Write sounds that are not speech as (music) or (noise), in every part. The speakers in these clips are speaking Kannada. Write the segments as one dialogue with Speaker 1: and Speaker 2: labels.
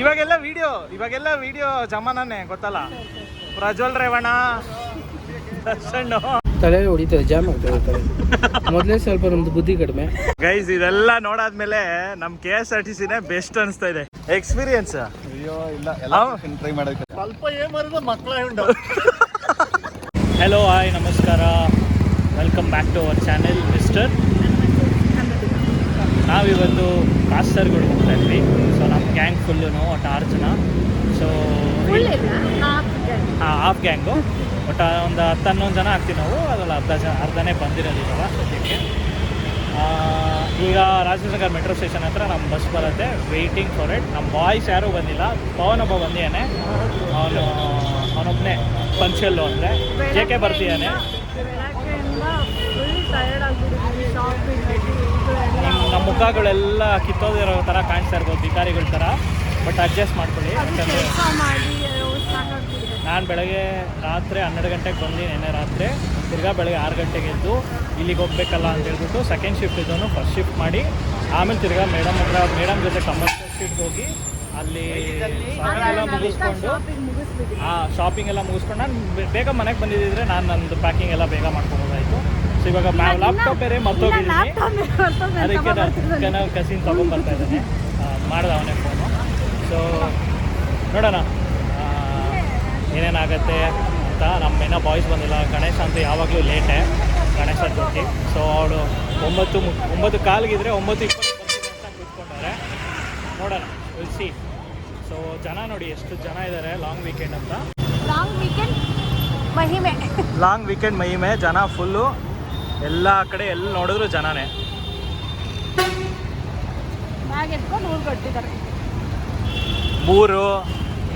Speaker 1: ಇವಾಗೆಲ್ಲ ವಿಡಿಯೋ ಇವಾಗೆಲ್ಲ ವಿಡಿಯೋ ಜಮಾನೇ ಗೊತ್ತಲ್ಲ? ಪ್ರಜ್ವಲ್ ರೇವಣ ದರ್ಶನ್.
Speaker 2: ತಲೆ ಹೊಡಿತದೆ ಜಾಮ್ ಆಗ್ತದೆ ತಲೆ. ಮೊದಲೇ ಸ್ವಲ್ಪ ನಮ್ದು ಬುದ್ಧಿ ಕಡಿಮೆ.
Speaker 1: ಗೈಸ್ ಇದೆಲ್ಲ ನೋಡಾದ್ಮೇಲೆ ನಮ್ ಕೆ ಎಸ್ ಆರ್ ಟಿ ಸಿನೇ ಬೆಸ್ಟ್ ಅನಿಸ್ತಾ ಇದೆ. ಎಕ್ಸ್ಪೀರಿಯನ್ಸ್
Speaker 3: ಅಯ್ಯೋ ಇಲ್ಲ ಎಲ್ಲ ಟ್ರೈ ಮಾಡೋದಕ್ಕೆ ಸ್ವಲ್ಪ ಏನ್ ಮಾಡಿದ್ರೆ ಮಕ್ಕಳ ಉಂಟು
Speaker 1: ಹಲೋ ಹಾಯ್ ನಮಸ್ಕಾರ. Welcome back to our channel mister ನಾವಿವತ್ತು ಕಾಸ್ಟರ್ಗಳು ಹೋಗ್ತಾ ಇದ್ವಿ. ಸೊ ನಮ್ಮ ಗ್ಯಾಂಗ್ ಫುಲ್ಲು ಒಟ್ಟು ಆರು ಜನ. ಸೊ ಆಫ್ ಗ್ಯಾಂಗು ಒಟ್ಟು ಒಂದು ಹತ್ತು ಹನ್ನೊಂದು ಜನ ಆಗ್ತೀವಿ ನಾವು. ಅದರಲ್ಲಿ ಅರ್ಧ ಜನ ಅರ್ಧನೇ ಬಂದಿರೋದಿಲ್ಲ ಇವಾಗ ಸದ್ಯಕ್ಕೆ ಈಗ ರಾಜನಗರ್ ಮೆಟ್ರೋ ಸ್ಟೇಷನ್ ಹತ್ರ ನಮ್ಮ ಬಸ್ ಬರುತ್ತೆ. ವೆಯ್ಟಿಂಗ್ ಫಾರ್ ಇಟ್ ನಮ್ಮ ಬಾಯ್ಸ್ ಯಾರೂ ಬಂದಿಲ್ಲ. ಪವನ್ ಒಬ್ಬ ಬಂದಿಯಾನೆ ಅವನು ಅವನೊಬ್ಬನೇ ಪಂಚಲ್ಲು ಅಂದರೆ. ಜೆ ಕೆ ಬರ್ತೀಯಾನೆ ನಮ್ಮ ಮುಖಗಳೆಲ್ಲ ಕಿತ್ತೋದಿರೋ ಥರ ಕಾಣಿಸ್ತಾ ಇರ್ಬೋದು ಭಿಕಾರಿಗಳ ಥರ. ಬಟ್ ಅಡ್ಜಸ್ಟ್ ಮಾಡ್ಕೊಳ್ಳಿ. ಯಾಕಂದರೆ ನಾನು ಬೆಳಗ್ಗೆ ರಾತ್ರಿ ಹನ್ನೆರಡು ಗಂಟೆಗೆ ಬಂದು ನೆನ್ನೆ ರಾತ್ರಿ. ತಿರ್ಗಾ ಬೆಳಗ್ಗೆ ಆರು ಗಂಟೆಗೆ ಎದ್ದು ಇಲ್ಲಿಗೆ ಹೋಗ್ಬೇಕಲ್ಲ ಅಂತ ಹೇಳ್ಬಿಟ್ಟು ಸೆಕೆಂಡ್ ಶಿಫ್ಟ್ ಇದ್ದವನು ಫಸ್ಟ್ ಶಿಫ್ಟ್ ಮಾಡಿ ಆಮೇಲೆ ತಿರ್ಗಾ ಮೇಡಮ್ ಹತ್ರ ಮೇಡಮ್ ಜೊತೆ ಕಮರ್ಷಿಯಲ್ ಶಿಫ್ಟ್ ಹೋಗಿ ಅಲ್ಲಿ ಎಲ್ಲ ಮುಗಿಸ್ಕೊಂಡು ಆ ಶಾಪಿಂಗ್ ಎಲ್ಲ ಮುಗಿಸ್ಕೊಂಡು ನಾನು ಬೇಗ ಮನೆಗೆ ಬಂದಿದ್ದಿದ್ರೆ ನಾನು ನಂದು ಪ್ಯಾಕಿಂಗ್ ಎಲ್ಲ ಬೇಗ ಮಾಡ್ಕೊಬೋದಾಯಿತು ಸೊ ಇವಾಗ ಲ್ಯಾಪ್ಟಾಪ್ ಬೇರೆ ಮರ್ತೋಗಿದ್ದೀನಿ ಅದಕ್ಕೆ ನಾನು ನಾವು ಕಸಿನ್ ತೊಗೊಂಬರ್ತಾ ಇದ್ದಾನೆ. (laughs) ಮಾಡ್ದೆ ಅವನೇ ಫೋನು ಸೊ ನೋಡೋಣ. ಏನೇನಾಗುತ್ತೆ ಅಂತ. ನಮ್ಮ ಏನೋ ಬಾಯ್ಸ್ ಬಂದಿಲ್ಲ. ಗಣೇಶ ಅಂತ ಯಾವಾಗಲೂ ಲೇಟೇ ಗಣೇಶ ಚೌತಿ ಸೊ ಅವಳು ಒಂಬತ್ತು ಒಂಬತ್ತು ಕಾಲಿಗಿದ್ರೆ ಒಂಬತ್ತು ಇಪ್ಪತ್ತು ಅಂತ ಕೂತ್ಕೊಂಡವ್ರೆ. ನೋಡೋಣ. ಸಿ ಸೊ ಜನ ನೋಡಿ ಎಷ್ಟು ಜನ ಇದ್ದಾರೆ ಲಾಂಗ್ ವೀಕೆಂಡ್ ಅಂತ.
Speaker 4: ಲಾಂಗ್ ವೀಕೆಂಡ್ ಮಹಿಮೆ.
Speaker 1: ಲಾಂಗ್ ವೀಕೆಂಡ್ ಮಹಿಮೆ. ಜನ ಫುಲ್ಲು ಎಲ್ಲ ಕಡೆ ಎಲ್ಲಿ ನೋಡಿದ್ರು ಜನನೇ.
Speaker 4: ಬ್ಯಾಗ್ ಎತ್ಕೊಂಡು ಊರು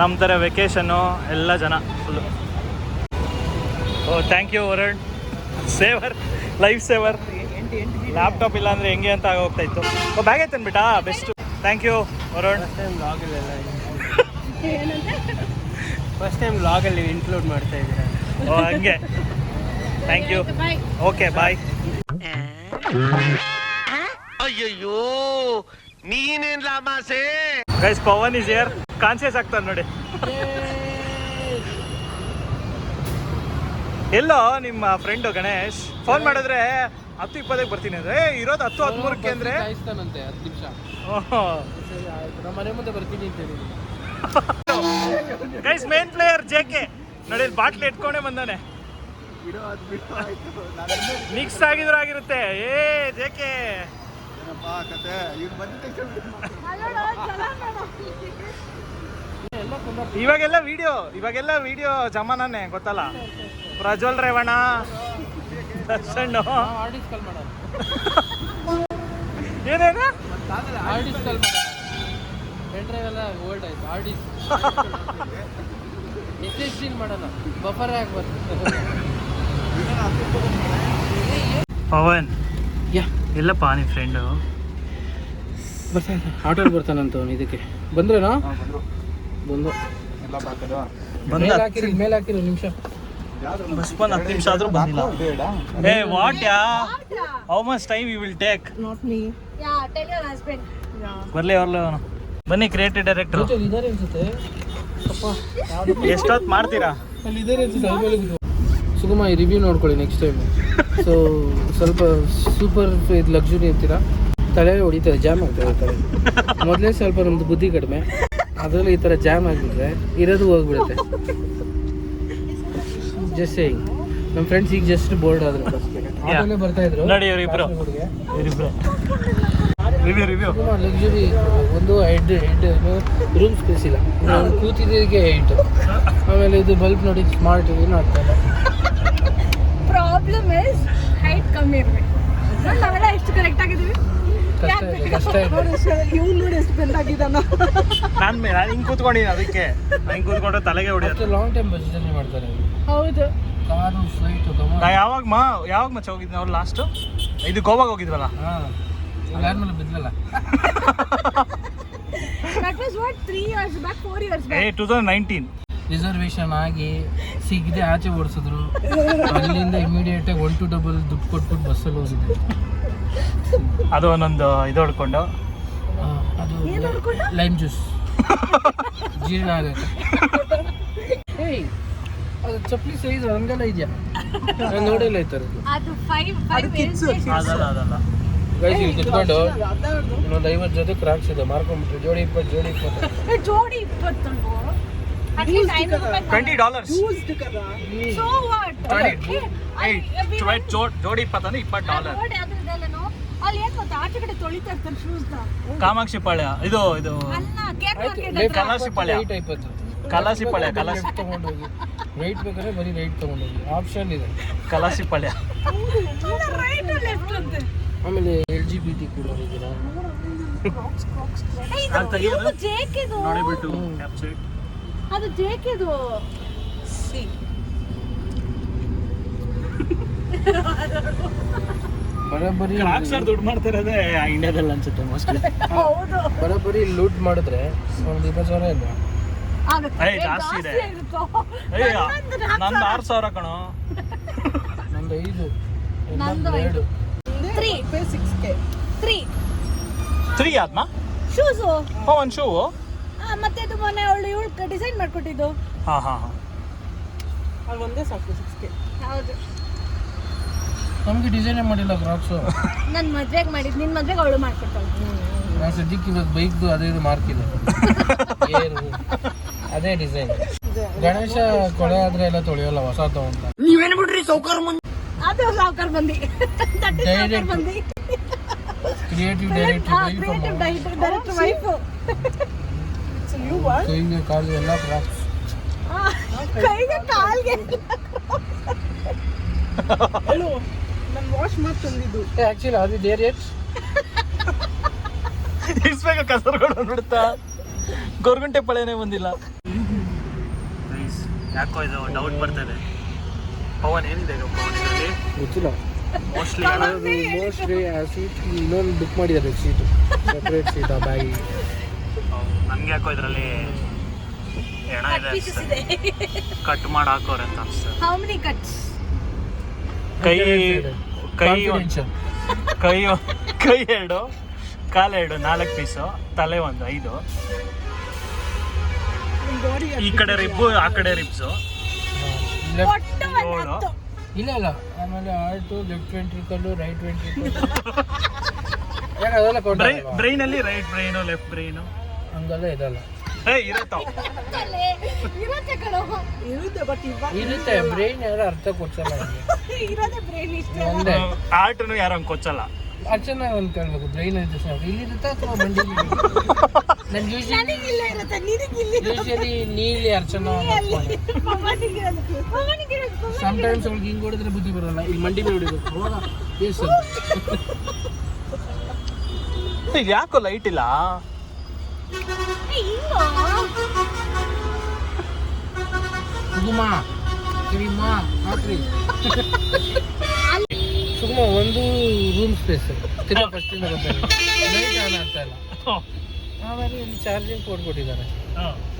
Speaker 1: ನಮ್ಮ ಥರ ವೆಕೇಶನ್ನು ಎಲ್ಲ ಜನ full oh thank you Varun. Saver life saver laptop ಇಲ್ಲ ಅಂದರೆ ಹೆಂಗೆ ಅಂತ ಆಗೋಗ್ತಾ ಇತ್ತು. Oh bag ಐತನ್ಬಿಟ್ಟಾ best thank you Varun.
Speaker 2: First time ಲಾಗಲ್ಲಿ include ಮಾಡ್ತಾ ಇದ್ದೀರಾ?
Speaker 1: ಓ ಹಂಗೆ. ಥ್ಯಾಂಕ್ ಯು ಓಕೆ ಬಾಯ್
Speaker 5: ಅಯ್ಯಯ್ಯೋ ನೀನೇನ್ ಲಾಮಾಸೆ?
Speaker 1: Guys Pavan is air conscious ಆಗ್ತಾನೆ ನೋಡಿ. ಎಲ್ಲೋ ನಿಮ್ಮ ಫ್ರೆಂಡ್ ಗಣೇಶ್ ಫೋನ್ ಮಾಡಿದ್ರೆ ಹತ್ತು ಇಪ್ಪತ್ತಕ್ಕೆ ಬರ್ತೀನಿ ಅಂದ್ರೆ ಏ ಇರೋದು ಹತ್ತು ಹದಿಮೂರಕ್ಕೆ ಅಂದ್ರೆ?
Speaker 2: ಕಾಯಿಸ್ತಾನಂತೆ ಹತ್ತು ನಿಮಿಷ. ನಮ್ಮ ಮನೆ ಮುಂದೆ ಬರ್ತೀನಿ ಅಂತ ಹೇಳಿ
Speaker 1: guys main player J K ನೋಡಿ ಬಾಟ್ಲಿ ಇಟ್ಕೊಂಡೇ ಬಂದಾನೆ. ಮಿಕ್ಸ್ ಆಗಿದ್ರು ಆಗಿರುತ್ತೆ. ಏ
Speaker 3: ಜೇಕೆ
Speaker 1: ಇವಾಗೆಲ್ಲ ವಿಡಿಯೋ ಇವಾಗೆಲ್ಲ ವಿಡಿಯೋ ಜಮಾನೇ ಗೊತ್ತಲ್ಲ? ಪ್ರಜ್ವಲ್ ರೇವಣ್ಣ ದರ್ಶನ್.
Speaker 2: ಆರ್ಡಿಸ್ ಕಾಲ್ ಮಾಡೋಣ
Speaker 1: ಏನೇನು?
Speaker 2: ಓಲ್ಡ್ ಆಯ್ತು. ಆರ್ಡಿಸ್ ಮಾಡೋಣ ಬಫರ್ ಆಗಿ ಬರ್ತದೆ
Speaker 1: ಪವನ್.
Speaker 2: ಯಾ.
Speaker 1: ಎಲ್ಲಪ್ಪ ನಿಮ್ಮ ಫ್ರೆಂಡು
Speaker 2: ಬರ್ತಾನೆ. ಆಟೋಲ್ಲಿ ಬರ್ತಾನಂತ ಅವನು ಇದಕ್ಕೆ. ಬಂದ್ರೇನಾ? ಬಂದು.
Speaker 3: ಎಲ್ಲ ಬಾಕದ.
Speaker 1: ಬಂದ.
Speaker 2: ಮೇಲೆ ಹಾಕಿರಿ ಮೇಲೆ ಹಾಕಿರಿ ನಿಮಿಷ.
Speaker 1: ಬಸ್ ಬಂದು ಹತ್ತು ನಿಮಿಷ ಆದ್ರೂ ಬಂದಿಲ್ಲ. ಏ what yeah? How much time you will take
Speaker 4: yeah tell your husband
Speaker 1: ಬರ್ಲಿ ಬರ್ಲಿ ಅವನು. ಬನ್ನಿ ಕ್ರಿಯೇಟಿವ್ ಡೈರೆಕ್ಟರ್
Speaker 2: ಇದಾರೆ ಅನ್ಸುತ್ತೆ.
Speaker 1: ಎಷ್ಟೊತ್ತು ಮಾಡ್ತೀರಾ?
Speaker 2: ಅಲ್ಲಿ ಇದಾರೆ ಅನ್ಸುತ್ತೆ. ಸುಗಮ ಈ ರಿವ್ಯೂ ನೋಡ್ಕೊಳ್ಳಿ ನೆಕ್ಸ್ಟ್ ಟೈಮ್ ಸೊ ಸ್ವಲ್ಪ ಸೂಪರ್ ಇದು ಲಕ್ಸುರಿ ಅಂತೀರಾ? ತಲೆ ಹೊಡಿತಾರೆ ಜಾಮ್ ಆಗ್ತದೆ ತಲೆ. ಮೊದಲೇ ಸ್ವಲ್ಪ ನಮ್ದು ಬುದ್ಧಿ ಕಡಿಮೆ. ಅದರಲ್ಲಿ ಈ ಥರ ಜಾಮ್ ಆಗಿಬಿಟ್ರೆ ಇರೋದು ಹೋಗ್ಬಿಡುತ್ತೆ. ಜಸ್ಟ್ ಸೇಯಿಂಗ್ ನಮ್ಮ ಫ್ರೆಂಡ್ಸ್ ಈಗ ಜಸ್ಟ್ ಬೋರ್ಡ್ ಆದ್ರು. ಆಮೇಲೆ ಬರ್ತಾ ಇದ್ರು. ಲಕ್ಸುರಿ ಒಂದು ಹೆಡ್ ಹೆಡ್ ರೂಮ್ ಸ್ಪೇಸ್ ಇಲ್ಲ. ನಾವು ಕೂತಿದ್ದಕ್ಕೆ ಆಮೇಲೆ ಇದು ಬಲ್ಬ್ ನೋಡಿ ಸ್ಮಾರ್ಟ್ ಏನು ಆಗ್ತಾ ಇಲ್ಲ
Speaker 4: ಪ್ರಾಬ್ಲಮ್ ಇಸ್ ಹೈಟ್ ಕಮ್ಮಿ ಇರ್ಬೇಕು. ನೋಡಿ, ನಾವೆಲ್ಲ ಎಷ್ಟು ಕರೆಕ್ಟ್ ಆಗಿದ್ದೀವಿ? ಇವ್ನು ನೋಡಿ ಎಷ್ಟು ಬೆಂಡ್ ಆಗಿದ್ದಾನ.
Speaker 1: ನಾನು ಹಿಂಗೆ ಕೂತ್ಕೊಂಡಿದ್ದೀನಿ ಅದಕ್ಕೆ. ಹಿಂಗೆ ಕೂತ್ಕೊಂಡ್ರೆ ತಲೆಗೆ
Speaker 2: ಹೊಡೆಯುತ್ತೆ. ಲಾಂಗ್ ಟೈಮ್ ಮಾಡ್ತಾರೆ
Speaker 4: ಹೌದು.
Speaker 2: ಕಾರು ಫ್ಲೈಟು ಕಮ
Speaker 1: ನಾ ಯಾವಾಗ ಮಾ ಯಾವಾಗ ಮಚ್ಚ ಹೋಗಿದ್ವಿ ಅವ್ರು ಲಾಸ್ಟು ಇದು ಗೋವಾಗ ಹೋಗಿದ್ವಲ್ಲ?
Speaker 2: ಹಾಂ. ಯಾರ ಮೇಲೆ ಬಿದ್ದಲ್ಲ?
Speaker 4: That was what three years back four years
Speaker 1: ಏ ಟೂ ತೌಸಂಡ್ ನೈನ್ಟೀನ್
Speaker 2: ರಿಸರ್ವೇಶನ್ ಆಗಿ ಸಿಗದೆ ಆಚೆ ಓಡಿಸಿದ್ರು. ಅಲ್ಲಿಂದ ಇಮಿಡಿಯೇಟ್ ಆಗಿ ಒನ್ ಟು ಡಬಲ್ ದುಡ್ಡು ಕೊಟ್ಬಿಟ್ಟು ಬಸ್ಸಲ್ಲಿ ಹೋಗಿದ್ದೆ.
Speaker 1: ಅದು ಒಂದೊಂದು ಇದು ಹೊಡ್ಕೊಂಡು?
Speaker 2: ಅದು ಲೈಮ್ ಜ್ಯೂಸ್ ಜೀರ್ಣ ಆಗುತ್ತೆ. ಏಯ್ ಅದು ಚಪ್ಪಲಿ ಸೈಜ್ ಹಂಗೆಲ್ಲ ಇದೆಯಾ? ನಾನು ನೋಡಿಲ್ಲ ಈ ಥರದ್ದು
Speaker 4: ಅದು ಫೈವ್ ಫೈವ್
Speaker 1: ಅದಲ್ಲ ಅದಲ್ಲ.
Speaker 2: ಗೈಸ್ ಇಲ್ಲಿ ಕುತ್ಕೊಂಡು ಇನ್ನೊಂದು ಐವತ್ತು ಜೊತೆ ಕ್ರಾಕ್ಸ್ ಇದೆ. ಮಾರ್ಕೊಂಡ್ಬಿಟ್ರು. ಜೋಡಿ ಇಪ್ಪತ್ತು ಜೋಡಿ ಇಪ್ಪತ್ತು.
Speaker 4: ಜೋಡಿ ಇಪ್ಪತ್ತೊಂದು. ರೂಪಾಯಿ
Speaker 1: ಟ್ವೆಂಟಿ ಡಾಲರ್ಸ್ ಜೋಡಿ ಇಪ್ಪತ್ತಂದ್ರೆ ಇಪ್ಪತ್ತು ಡಾಲರ್
Speaker 4: ಕಾಮಾಕ್ಷಿಪಾಳ್ಯ
Speaker 1: ಕಾಮಾಕ್ಷಿ ಪಾಳ್ಯ ಇದು ಇದು. ಕಲಾಸಿ ಪಾಳ್ಯ. ಕಲಾಸಿ ಪಾಳ್ಯ ಕಲಾಸಿ
Speaker 2: ತಗೊಂಡೋಗಿ. ರೈಟ್ ಬೇಕಾದ್ರೆ ಬರೀ ರೈಟ್ ತಗೊಂಡೋಗಿ. ಆಪ್ಷನ್ ಇದೆ.
Speaker 1: ಕಲಾಸಿ ಪಾಳ್ಯ.
Speaker 4: ರೈಟ್ ಲೆಫ್ಟ್ ಅಂತೆ.
Speaker 2: ಆಮೇಲೆ ಎಲ್ ಜಿ ಬಿ ಟಿ ಕೂಡ ಇದ್ದೀರಾ
Speaker 4: ಏ, ಜೇಕಿದು. ಅದು ಜೇಕೆದು.
Speaker 2: ಬರೋಬ್ಬರಿ
Speaker 1: ಕ್ರಾಕ್ಸ್ ಅವ್ರು ದುಡ್ಡು ಮಾಡ್ತಿರೋದೇ ಇಂಡಿಯಾದಲ್ಲಿ ಅನ್ಸುತ್ತೆ ಮೋಸ್ಟ್ಲಿ
Speaker 4: ಹೌದು.
Speaker 2: ಬರೋಬ್ಬರಿ ಲೂಟ್ ಮಾಡಿದ್ರೆ ಒಂದು ಇಪ್ಪತ್ತು ಸಾವಿರ ಇಲ್ಲ.
Speaker 1: ಅಯ್ಯ
Speaker 4: ಏ,
Speaker 1: ಜಾಸ್ತಿ ಇದೆ. ನಂದು. ಆರು ಸಾವಿರ ಕಣೋ.
Speaker 2: ನಂದು ಐದು.
Speaker 4: ನಂದು
Speaker 2: ಎರಡು.
Speaker 4: ತ್ರೀ ತ್ರೀ
Speaker 1: ತ್ರೀ ಆದ್ಮಾ
Speaker 4: ಶೂಸು
Speaker 1: ಒಂದು ಶೂ
Speaker 4: ಮತ್ತೆ ಅದು ಮೊನ್ನೆ ಅವಳು ಇವಳು ಡಿಸೈನ್ ಮಾಡ್ಕೊಟ್ಟಿದ್ದು.
Speaker 1: ಹಾ ಹಾ ಹಾ.
Speaker 4: ಒಂದೇ ಸಾಕು ಸಿಕ್ಸ್ಗೆ ಹೌದು.
Speaker 2: ನಮಗೆ ಡಿಸೈನೇ ಮಾಡಿಲ್ಲ ಕ್ರಾಕ್ಸು
Speaker 4: ನನ್ನ ಮದ್ವೆಗೆ ಮಾಡಿದ್ದು ನಿನ್ನ ಮದ್ವೆಗೆ ಅವಳು ಮಾಡ್ಕೊಟ್ಟಳು
Speaker 2: ನಾನು ಸದ್ಯಕ್ಕೆ ಇವಾಗ ಬೈಕ್ದು ಅದೇ ಇದು ಮಾರ್ಕ್ ಇದೆ ಏರು ಅದೇ ಡಿಸೈನ್ ಗಣೇಶ ಕೊಳೆ ಆದ್ರೆ ಎಲ್ಲ ತೊಳೆಯೋಲ್ಲ ಹೊಸ ತಗೊಂತ
Speaker 4: ಅದು ಸಾವುಕಾರ ಬಂದಿ ತಟ್ಟಿ ಸಾವುಕಾರ. ಬಂದಿ
Speaker 2: creative director
Speaker 4: creative director wife
Speaker 2: ಕೈಗೆ ಕಾಲು ಎಲ್ಲ ಕ್ರಾಕ್ಸ್
Speaker 4: ಕೈಗೆ ಕಾಲ್ಗೆ.
Speaker 2: ಆಕ್ಚುಲಿ ಅದು ಎಟ್
Speaker 1: ಇಸ್ಬೇಕ ಕಸರುಗಳು ಬಿಡ್ತಾ ಗೊರ್ಗುಂಟೆ ಪಳೆನೇ ಬಂದಿಲ್ಲ. ಯಾಕೋ ಇದು ಡೌಟ್ ಬರ್ತದೆ. ಪವನ್ ಏನಿದೆ ಇದು ಪವನ್ ಇದರಲ್ಲಿ?
Speaker 2: ಗೊತ್ತಿಲ್ಲ.
Speaker 1: ಮೋಸ್ಟ್ಲಿ
Speaker 2: ಮೋಸ್ಟ್ಲಿ ಆ ಸೀಟ್ ಇನ್ನೊಂದು ಬುಕ್ ಮಾಡಿದ್ದಾರೆ ಸೀಟು ಸಪ್ರೇಟ್ ಸೀಟ್ ಆ ಬ್ಯಾಗಿಗೆ
Speaker 1: ನನ್ಗೆ ಯಾಕೋ ಇದರಲ್ಲಿ ಹೆಣ ಇದೆ ಕಟ್ ಮಾಡಿ ಹಾಕೋರೆ ಅಂತ ಅನ್ಸುತ್ತೆ.
Speaker 4: ಹೌ ಮೆನಿ ಕಟ್ಸ್
Speaker 1: ಕೈ ಕೈ. ಕೈ ಕೈ ಎರಡು ಕಾಲೆರಡು ನಾಲ್ಕು ಪೀಸು ತಲೆ ಒಂದು ಐದು. ಈ ಕಡೆ ರಿಬ್ಬು ಆ ಕಡೆ ರಿಬ್ಸು ಏಳು.
Speaker 2: ಇಲ್ಲ ಇಲ್ಲ. ಆಮೇಲೆ ಆಲ್ಟು left ventricle right ventricle
Speaker 1: brain ಅಲ್ಲಿ ರೈಟ್ ಬ್ರೈನು ಲೆಫ್ಟ್ ಬ್ರೈನು
Speaker 2: ಹಂಗೆಲ್ಲ ಇದಲ್ಲ.
Speaker 1: ಏ
Speaker 4: ಇರುತ್ತೆ? ಕಣೋ.
Speaker 2: ಇರುತ್ತೆ ಬ್ರೈನ್ ಯಾರು ಅರ್ಥ ಕೊಚ್ಚಲ್ಲ ಅವ್ರಿಗೆ.
Speaker 4: ಇರೋದೇ ಬ್ರೈನ್ ಇಷ್ಟ
Speaker 2: ಒಂದೇ.
Speaker 1: ಆರ್ಟ್ನು ಯಾರು ಹಂಗೆ ಕೊಚ್ಚಲ್ಲ?
Speaker 2: ಅರ್ಚನ ಒಂದು ಕೇಳ್ಬೇಕು ಬ್ರೈನ್ ಅಂತ ಸರ್ ಇಲ್ಲಿರುತ್ತೆ ಅಥವಾ ಮಂಡಿ ನನ್ಗೆ ಯೂಶಲಿ ನೀಲಿ ಅರ್ಚನಾ ಸಮಟೈಮ್ಸ್ ಅವ್ಳಿಗೆ ಹಿಂಗೆ ಹೊಡಿದ್ರೆ ಬುದ್ಧಿ ಬರಲ್ಲ. ಇಲ್ಲಿ ಮಂಡಿ ಮೇಲೆ ಹೊಡಿಬೇಕು ಎಸ್ ಸರ್.
Speaker 1: ಯಾಕೋ ಲೈಟ್ ಇಲ್ಲ?
Speaker 2: ಸುಗುಮ ಕಿರಿಮ ಹಾಕ್ರಿ ಸುಗುಮ ಒಂದು ರೂಮ್ ಸ್ಪೇಸ್ ತಿರ್ಗಾ ಫಸ್ಟ್ ಇಂದ ಲೈಟ್ ಆನ್ ಆಗ್ತಾ ಇಲ್ಲ ಆಮೇಲೆ ಇಲ್ಲಿ ಚಾರ್ಜಿಂಗ್ ಪೋರ್ಟ್ ಕೊಟ್ಟಿದ್ದಾರೆ.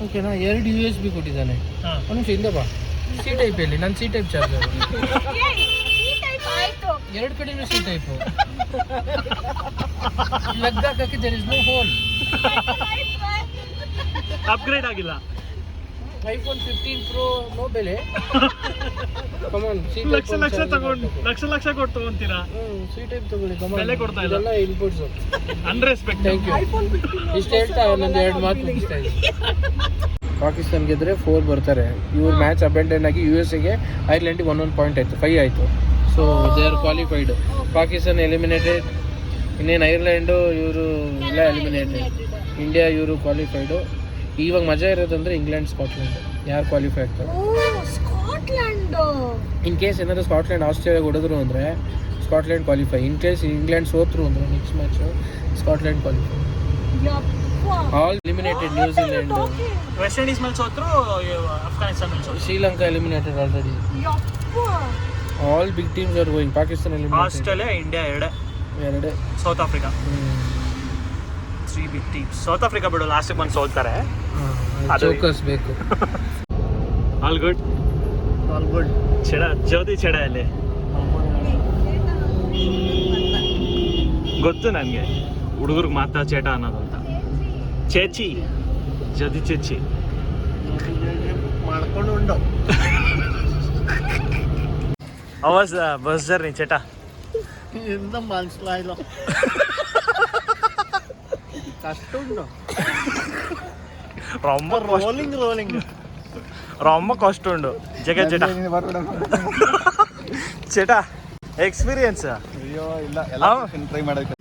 Speaker 2: ಓಕೆನಾ ಎರಡು ಯು ಎಸ್ ಬಿ ಕೊಟ್ಟಿದ್ದಾನೆ. ಒಂದು ನಿಮಿಷ ಹಿಂದೆ ಬಾ. ಸಿ ಟೈಪ್ ಅಲ್ಲಿ ನಾನು ಸಿ ಟೈಪ್ ಚಾರ್ಜರ್
Speaker 4: ಆಯ್ತು.
Speaker 2: ಎರಡು ಕಡೆನೂ ಸಿ ಟೈಪ್ ಲಗ್ ಹಾಕಕ್ಕೆ there is no hole
Speaker 1: upgrade ಆಗಿಲ್ಲ.
Speaker 2: ಐಫೋನ್ ಫಿಫ್ಟೀನ್ ಪ್ರೋ ನೋ ಬೆಲೆ. (laughs) ಕಮಾನ್ ಸಿ
Speaker 1: ಲಕ್ಷ ಲಕ್ಷ ತಗೊಂಡು ಲಕ್ಷ ಲಕ್ಷ ಕೊಟ್ಟು ತಗೊಂತೀರಾ?
Speaker 2: ಸಿ ಐಪ್ ತಗೊಳ್ಳಿ ಕಮಾನ್
Speaker 1: ಬೆಲೆ ಕೊಡ್ತಾ ಇಲ್ಲ.
Speaker 2: ಇದೆಲ್ಲ ಇನ್ಪುಟ್ಸ್
Speaker 1: ಅನ್ರೆಸ್ಪೆಕ್ಟ್
Speaker 2: ಥ್ಯಾಂಕ್ ಯು ಇಷ್ಟು ಹೇಳ್ತಾ ಒಂದೊಂದು ಎರಡು ಮಾತು ಮುಗಿಸ್ತಾ ಇದ್ದೀನಿ. ಪಾಕಿಸ್ತಾನ ಗೆದ್ರೆ ಫೋರ್ ಬರ್ತಾರೆ. ಇವ್ರ ಮ್ಯಾಚ್ ಅಬೆಂಡನ್ ಆಗಿ ಯು ಎಸ್ಗೆ ಒನ್ ಒನ್ ಪಾಯಿಂಟ್ ಆಯ್ತು ಫೈವ್ ಆಯಿತು. So they are qualified Pakistan eliminated ಇನ್ನೇನು ಐರ್ಲೆಂಡು ಇವರು ಎಲ್ಲ ಎಲಿಮಿನೇಟೆಡ್ ಇಂಡಿಯಾ ಇವರು ಕ್ವಾಲಿಫೈಡು ಇವಾಗ ಮಜಾ ಇರೋದಂದ್ರೆ ಇಂಗ್ಲೆಂಡ್ ಸ್ಕಾಟ್ಲೆಂಡ್. ಯಾರು ಕ್ವಾಲಿಫೈ ಆಗ್ತಾರೆ?
Speaker 4: ಓ ಸ್ಕಾಟ್ಲೆಂಡ್.
Speaker 2: ಇನ್ ಕೇಸ್ ಏನಾದರೂ ಸ್ಕಾಟ್ಲೆಂಡ್ ಆಸ್ಟ್ರೇಲಿಯಾ ಹೊಡೆದ್ರು ಅಂದರೆ Scotland qualify in case England ಸೋತ್ರು ಅಂದರೆ next match Scotland qualify all eliminated New Zealand
Speaker 1: West Indies ಮೇಲೆ ಸೋತ್ರು ಅಫ್ಘಾನಿಸ್ತಾನ ಮೇಲೆ ಸೋತ್ರು.
Speaker 2: Sri Lanka eliminated already all big teams are going Pakistan eliminated
Speaker 1: Australia India ಎರಡೇ.
Speaker 2: ಎರಡೇ.
Speaker 1: South Africa three big teams South Africa ಬಿಡು ಲಾಸ್ಟಿಗೆ ಬಂದು ಸೋಲ್ತಾರೆ.
Speaker 2: ಚೌಕಸ್ ಬೇಕು
Speaker 1: ಆಲ್ ಗುಡ್ ಆಲ್ ಗುಡ್ ಚೆಡ ಜ್ಯೋತಿ ಚೆಡ ಅಲ್ಲಿ. ಗೊತ್ತು ನನಗೆ. ಹುಡುಗರಿಗೆ ಮಾತಾ ಚೇಟ ಅನ್ನೋದು ಅಂತ ಚೇಚಿ ಜ್ಯೋತಿ ಚೇಚಿ
Speaker 3: ಮಾಡ್ಕೊಂಡು ಉಂಡು.
Speaker 1: ಅವಾಜ್ ಬಸ್ ಜರ್ನಿ ಚಟ
Speaker 2: ಕಷ್ಟ. ಉಂಟು
Speaker 1: ರೊಮ್ಮ
Speaker 3: ರೋಲಿಂಗ್ ರೋಲಿಂಗ್
Speaker 1: ರೊಮ್ಮ ಕಷ್ಟ ಉಂಡು ಜಗ ಚಟ ಚಟ ಎಕ್ಸ್ಪೀರಿಯನ್ಸ್
Speaker 3: ಅಯ್ಯೋ ಇಲ್ಲ. ಎಲ್ಲ ಟ್ರೈ ಮಾಡೋದಕ್ಕೆ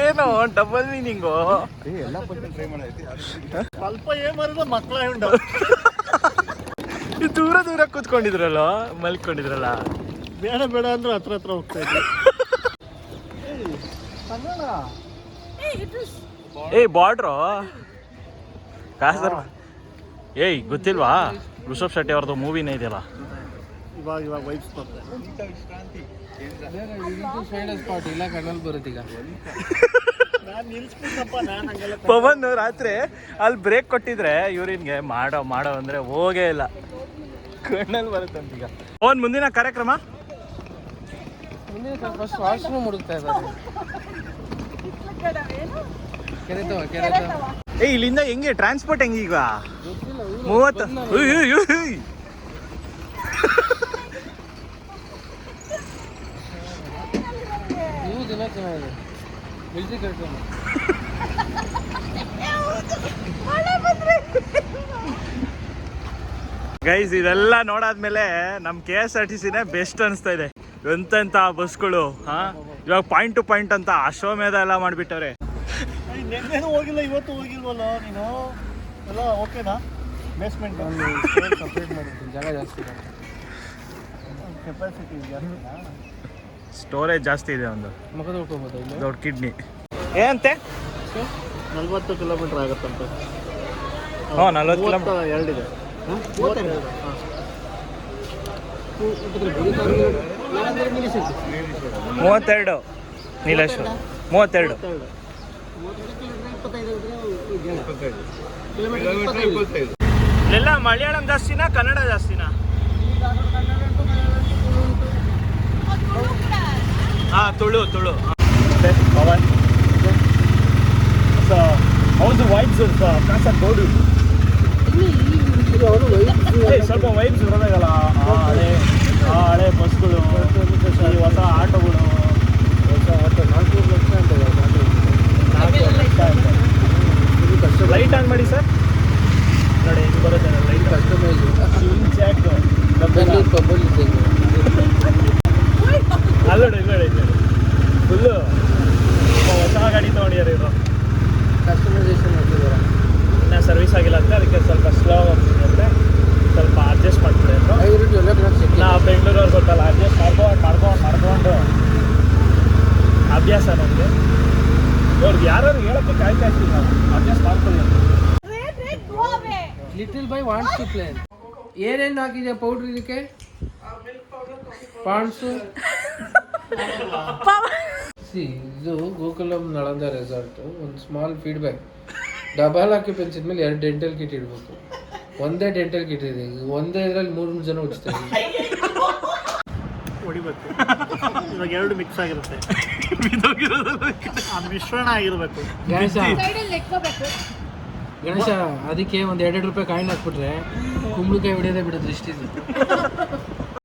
Speaker 1: ಏನು ಡಬಲ್ ಮೀನಿಂಗು
Speaker 3: ಏ, ಎಲ್ಲ ಪರ್ಸೆಂಟ್ ಟ್ರೈ ಮಾಡೈತಿ.
Speaker 2: ಸ್ವಲ್ಪ ಏನ್ ಮಾಡಿದ್ರೆ ಮಕ್ಕಳ ಉಂಟು
Speaker 1: ದೂರ ದೂರ ಕೂತ್ಕೊಂಡಿದ್ರಲ್ಲ ಮಲ್ಕೊಂಡಿದ್ರಲ್ಲ.
Speaker 2: ಬೇಡ ಬೇಡ ಅಂದ್ರೆ ಹತ್ರ ಹತ್ರ ಹೋಗ್ತಾ ಇದ್ವಿ.
Speaker 1: ಏಯ್ ಬಾರ್ಡ್ರು? ಕಾಸರ್ ಏಯ್ ಗೊತ್ತಿಲ್ವಾ? ಋಷಭ್ ಶೆಟ್ಟಿ ಅವ್ರದ್ದು ಮೂವಿನೇ ಇದೆಯಲ್ಲ?
Speaker 2: ಇವಾಗ ಇವಾಗ ವೈಫ್ಸ್ ಇಲ್ಲ ಕಣ್ಣಲ್ಲಿ
Speaker 1: ಪವನ್ ರಾತ್ರಿ ಅಲ್ಲಿ ಬ್ರೇಕ್ ಕೊಟ್ಟಿದ್ರೆ ಇವ್ರಿನ್ಗೆ ಮಾಡೋ ಮಾಡೋ ಅಂದ್ರೆ ಹೋಗೇ ಇಲ್ಲ. ಕಣ್ಣಲ್ಲಿ ಬರುತ್ತಂತೀಗ ಪವನ್ ಮುಂದಿನ ಕಾರ್ಯಕ್ರಮ?
Speaker 2: ಮುಂದೆ ಫಸ್ಟ್ ವಾಶ್ರೂಮ್ ಹುಡುಕ್ತಾ ಇದ್ದಾರೆ. ಕೆರೆತವ ಕೆರೆತವ.
Speaker 1: ಏಯ್ ಇಲ್ಲಿಂದ ಹೆಂಗೆ? ಟ್ರಾನ್ಸ್ಪೋರ್ಟ್ ಹೆಂಗೀಗ
Speaker 2: ಈಗ?
Speaker 1: ಮೂವತ್ತು.
Speaker 2: ನೀವು ದಿನ ಚೆನ್ನಾಗಿದೆ. ಮಿಲ್ಟ್ರಿ ಕರ್ಕೊಂಡು.
Speaker 1: ಗೈಸ್ ಇದೆಲ್ಲ ನೋಡಾದ್ಮೇಲೆ ನಮ್ ಕೆ ಎಸ್ ಆರ್ ಟಿ ಸಿನೇ ಬೆಸ್ಟ್ ಅನಿಸ್ತಾ ಇದೆ. ಎಂತೆಂತ ಬಸ್ಗಳು ಹಾ? ಇವಾಗ ಪಾಯಿಂಟ್ ಟು ಪಾಯಿಂಟ್ ಅಂತ ಅಶ್ವಮೇಧ ಎಲ್ಲ ಮಾಡ್ಬಿಟ್ಟವ್ರೆ.
Speaker 2: ನೆನ್ನೆನೂ ಹೋಗಿಲ್ಲ ಇವತ್ತು ಹೋಗಿಲ್ವಲ್ಲ ನೀನು? ಎಲ್ಲ ಓಕೆನಾ? ಬೇಸ್ಮೆಂಟ್ ಕಂಪ್ಲೀಟ್ ಮಾಡಿರ್ತೀನಿ ಜಾಗ ಜಾಸ್ತಿ ಕೆಪಾಸಿಟಿ
Speaker 1: ಸ್ಟೋರೇಜ್ ಜಾಸ್ತಿ ಇದೆ ಒಂದು.
Speaker 2: ಮುಖದ ಇಲ್ಲ?
Speaker 1: ದೊಡ್ಡ ಕಿಡ್ನಿ ಏನಂತೆ?
Speaker 2: ನಲ್ವತ್ತು ಕಿಲೋಮೀಟರ್ ಆಗುತ್ತಂತೆ.
Speaker 1: ಹ್ಞೂ ನಲ್ವತ್ತು ಕಿಲೋಮೀಟರ್
Speaker 2: ಎರಡಿದೆ
Speaker 1: ಮೂವತ್ತೆರಡು. ನೀಲೇಶ್ವರ ಮೂವತ್ತೆರಡು. ಎಲ್ಲ ಮಲಯಾಳಂ ಜಾಸ್ತಿನಾ, ಕನ್ನಡ ಜಾಸ್ತಿನಾ? ಹಾ, ತುಳು ತುಳು. ಪವನ್. ಹೌದು ವೈಬ್ಸ್ ಕಾಸ ತೋಡು ಸ್ವಲ್ಪ ವೈಬ್ಸ್ ಬರೋದಾಗಲ್ಲ ಆ ಹಳೆ ಹಳೆ ಬಸ್ಗಳು ಈ ಹೊಸ ಆಟೋಗಳು
Speaker 2: ನಾಲ್ಕು ಲಕ್ಷ ಅಂತ
Speaker 1: ಲೈಟ್ ಆನ್ ಮಾಡಿ ಸರ್ ನೋಡಿ ಹಿಂಗೆ ಬರುತ್ತೆ ಲೈಟ್
Speaker 2: ಕಸ್ಟಮೈಸ್
Speaker 1: ನೋಡಿ ಫುಲ್ಲು ಹೊಸ ಗಾಡಿ ತೊಗೊಂಡಿದ್ದಾರೆ ಇವರು.
Speaker 2: ಕಸ್ಟಮೈಸೇಷನ್ ಮಾಡ್ತಿದ್ದಾರೆ
Speaker 1: ಇನ್ನು ಸರ್ವಿಸ್ ಆಗಿಲ್ಲ ಅಂತ ಅದಕ್ಕೆ ಸ್ವಲ್ಪ ಸ್ಲೋ ಆಗ್ತಿದೆ ಸ್ವಲ್ಪ ಅಡ್ಜಸ್ಟ್ ಮಾಡ್ಬಿಡಿ ಅಂತ
Speaker 2: ಐದು ಎಲ್ಲ ಕಡೆ ಚೆಕ್
Speaker 1: ನಾ ಬೆಂಗಳೂರವ್ರು ಗೊತ್ತಲ್ಲ ಅಡ್ಜಸ್ಟ್ ಮಾಡ್ಕೊಂಡು ಮಾಡ್ಕೊಂಡು ಮಾಡ್ಕೊಂಡು ಅಭ್ಯಾಸ ನಮಗೆ ಇವ್ರಿಗೆ ಯಾರು ಹೇಳೋಕ್ಕೆ ಕಾಯ್ತಾ ಇರ್ತೀವಿ ನಾವು ಅಡ್ಜಸ್ಟ್ ಮಾಡ್ಕೊಳ್ಳಿ ಅಂತ
Speaker 2: little boy wants to play ಏನೇನು ಹಾಕಿದೆ ಪೌಡ್ರ್ ಇದಕ್ಕೆ? ಪಾಂಡ್ಸು ಸಿ ಇದು ಗೋಕುಲಂ ನಳಂದ ರೆಸಾರ್ಟ್ ಒಂದು ಸ್ಮಾಲ್ ಫೀಡ್ಬ್ಯಾಕ್ ಡಬಲ್ ಆಕ್ಯುಪೆನ್ಸಿ ಮೇಲೆ ಎರಡು ಡೆಂಟಲ್ ಕಿಟ್ ಇಡಬೇಕು. ಒಂದೇ ಡೆಂಟಲ್ ಕಿಟ್ ಇದೆ. ಒಂದೇ ಇದರಲ್ಲಿ ಮೂರು ಮೂರು ಜನ ಉಡಿಸ್ತಾರೆ
Speaker 6: ಹೊಡಿಬೇಕು. ಇವಾಗ ಎರಡು ಮಿಕ್ಸ್ ಆಗಿರುತ್ತೆ. (laughs) ಆ ಮಿಶ್ರಣ ಆಗಿರ್ಬೇಕು.
Speaker 2: ಗಣೇಶ ಅದಕ್ಕೆ ಒಂದು ಎರಡೆರಡು ರೂಪಾಯಿ ಕಾಯಿನ್ ಹಾಕ್ಬಿಟ್ರೆ ಕುಂಬಳಕಾಯಿ ಹೊಡೆಯೋದೇ ಬಿಡೋದು ಇಷ್ಟಿದೆ.